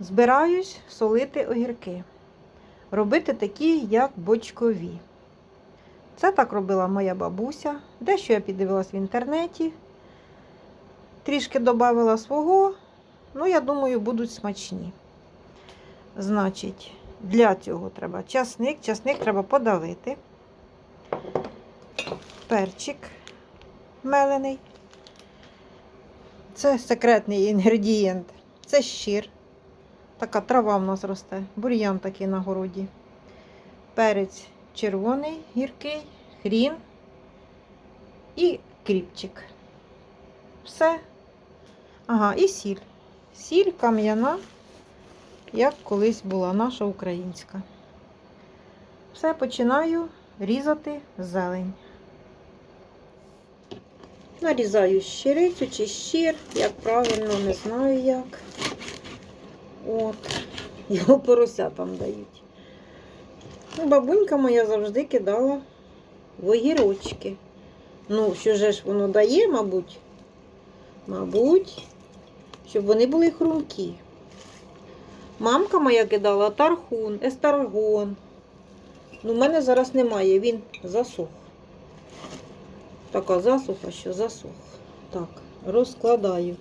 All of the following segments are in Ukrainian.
Збираюсь солити огірки. Робити такі, як бочкові. Це так робила моя бабуся. Дещо я піддивилась в інтернеті. Трішки додавила свого. Ну, я думаю, будуть смачні. Значить, для цього треба часник. Часник треба подавити. Перчик мелений. Це секретний інгредієнт. Це щир. Така трава в нас росте. Бур'ян такий на городі. Перець червоний, гіркий, хрін і кріпчик. Все. Ага, і сіль. Сіль кам'яна, як колись була наша українська. Все починаю різати зелень. Нарізаю щирицю чи щир, як правильно, не знаю як. От, його поросятам дають. Ну, бабунька моя завжди кидала в огірочки. Ну, що же ж воно дає, мабуть? Мабуть, щоб вони були хрумкі. Мамка моя кидала тархун, естаргон. Ну, в мене зараз немає, він засух. Така засуха, що засух. Так, розкладаю.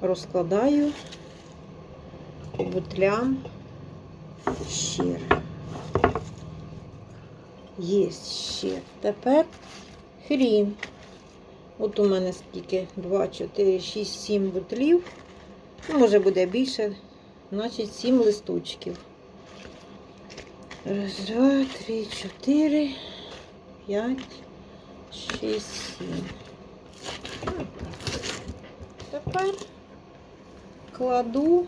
Розкладаю по бутлям щир. Є щир. Тепер хрін. От у мене скільки? 2, 4, 6, 7 бутлів. Ну, може буде більше, значить 7 листочків. Раз, два, три, чотири, п'ять, шість, сім. Тепер кладу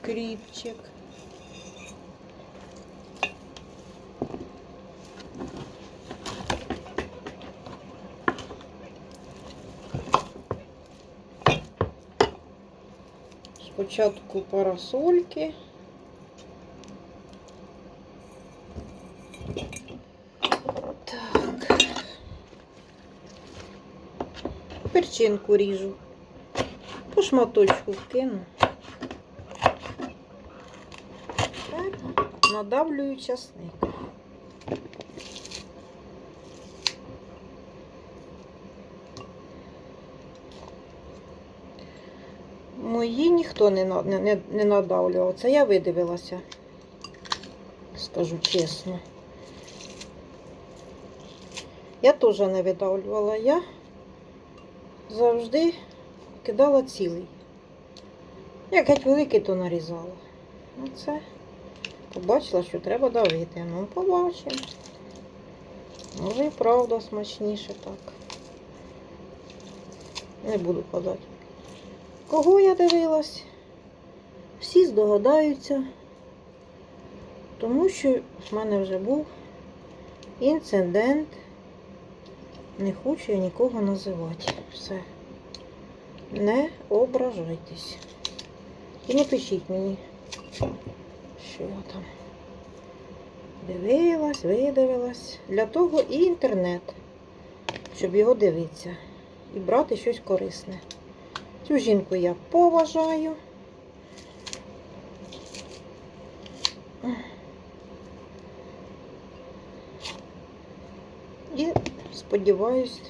кріпчик. Спочатку парасольки. Так. Перчинку ріжу. По шматочку вкину. Надавлюю часник. Мої ніхто не, не, не, надавлював. Це я видивилася. Скажу чесно. Я теж не видавлювала. Я завжди кидала цілий. Як геть великий, то нарізала. Оце. Побачила, що треба давити. Ну, побачимо. Може і правда смачніше так. Не буду подати. Кого я дивилась? Всі здогадаються, тому що в мене вже був інцидент. Не хочу я нікого називати. Все. Не ображайтесь. І не пишіть мені, що я там дивилась, видивилась. Для того і інтернет, щоб його дивитися і брати щось корисне. Цю жінку я поважаю. І сподіваюсь,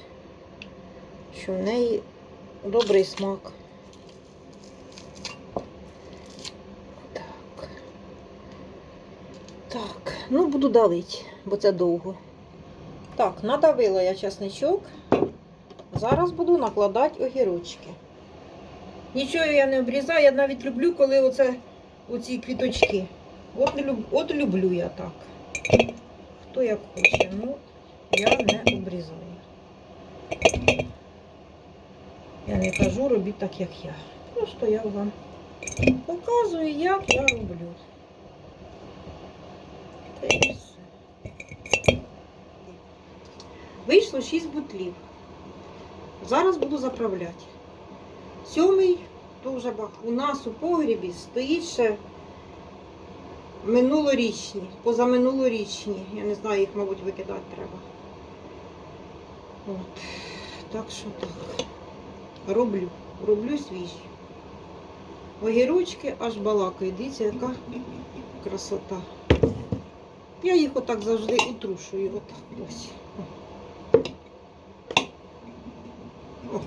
що в неї добрий смак. Так. Так, ну буду давити, бо це довго. Так, надавила я часничок. Зараз буду накладати огірочки. Нічого я не обрізаю, я навіть люблю, коли оце оці квіточки. От, от люблю я так. Хто як хоче, ну я не обрізаю. Я не кажу, робіть так, як я. Просто я вам показую, як я роблю. Вийшло 6 бутлів. Зараз буду заправляти. Сьомий, то вже бах. У нас у погрібі стоїть ще минулорічні, позаминулорічні. Я не знаю, їх, мабуть, викидати треба. От. Так що так. Роблю. Роблю свіжі. Огірочки аж балакають. Дивіться, яка красота. Я їх отак завжди і трушую. Отак ось. О. Отак.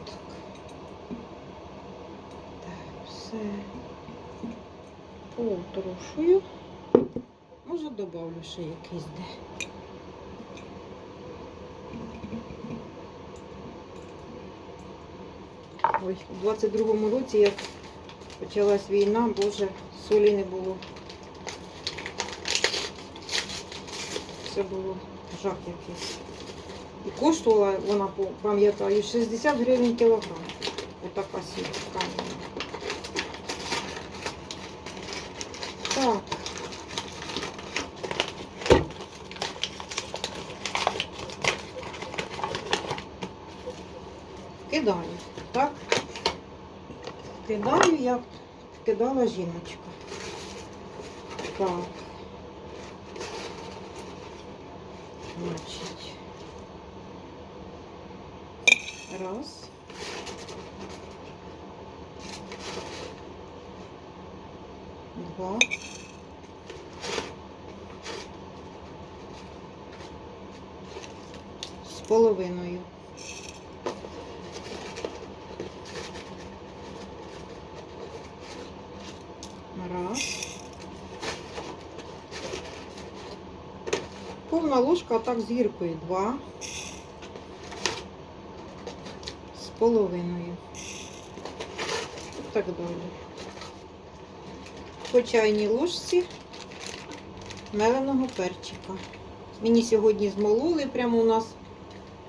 Так, все. Потрушую. Може добавлю ще якийсь де. Ой, у 22-му році, як почалась війна, боже, солі не було. Це було жах якийсь. І коштувала вона, пам'ятаю, 60 гривень кілограм. Сіль кам'яна. Так. Кидаю, так? Кидаю, як кидала жіночка. Так. Значить. Раз. Два. З половиною. Раз. Повна ложка, а так з гіркою. Два. З половиною. Так далі. По чайній ложці меленого перчика. Мені сьогодні змололи, прямо у нас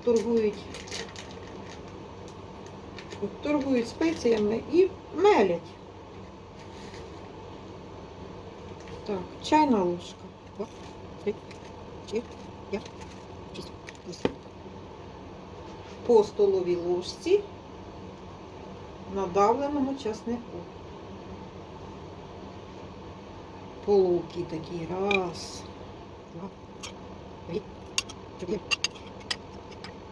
торгують. Торгують спеціями і мелять. Так, чайна ложка. Два, три, чотири, п'ять, шість. По столовій ложці надавленого часнику. Полуки такі. Раз, два, три, чотири,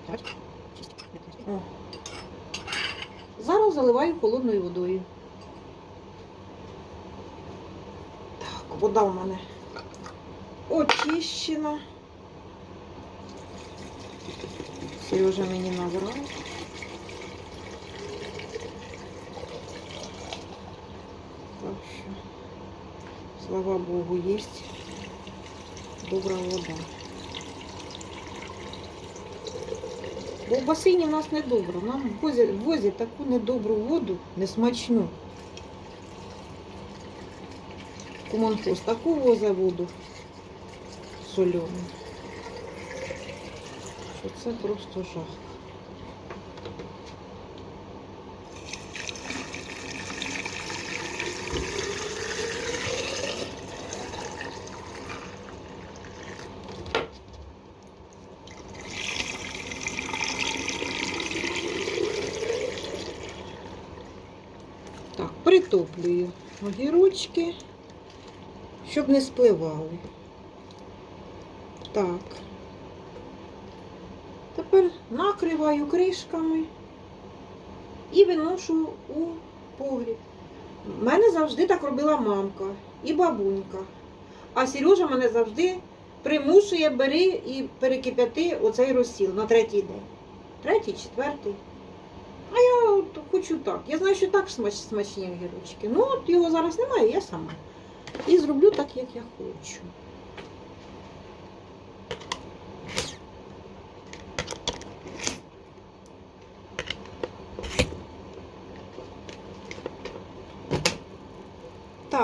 п'ять, шість. Зараз заливаю холодною водою. Так, вода в мене очищена. Сережа мені набрав. Так що, слава Богу, є добра вода. Бо в басейні в нас не добре. Нам возять, возять таку недобру воду, несмачну. Комунхоз таку возить воду солену. Що це просто жах. Так, притоплюю огірочки, щоб не спливали. Так. Тепер накриваю кришками і виношу у погріб. Мене завжди так робила мамка і бабунька. А Сережа мене завжди примушує бери і перекип'яти оцей розсіл на третій день. Третій, четвертий. А я от хочу так. Я знаю, що так смач, смачні огірочки. Ну, от його зараз немає, я сама. І зроблю так, як я хочу.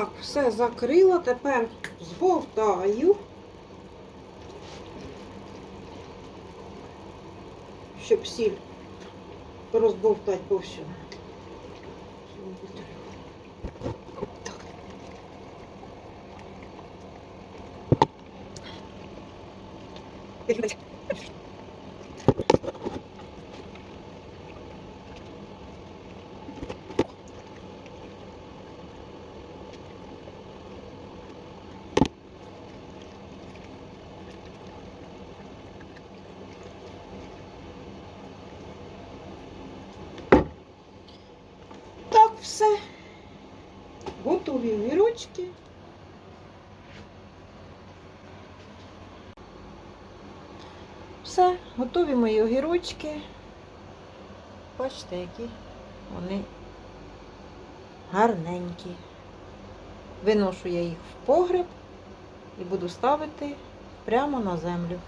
Так, все закрила, тепер збовтаю, щоб сіль розбовтати по всьому. Так. Так, все. Готові огірочки. Все, готові мої огірочки. Бачите, які вони гарненькі. Виношу я їх в погреб і буду ставити прямо на землю.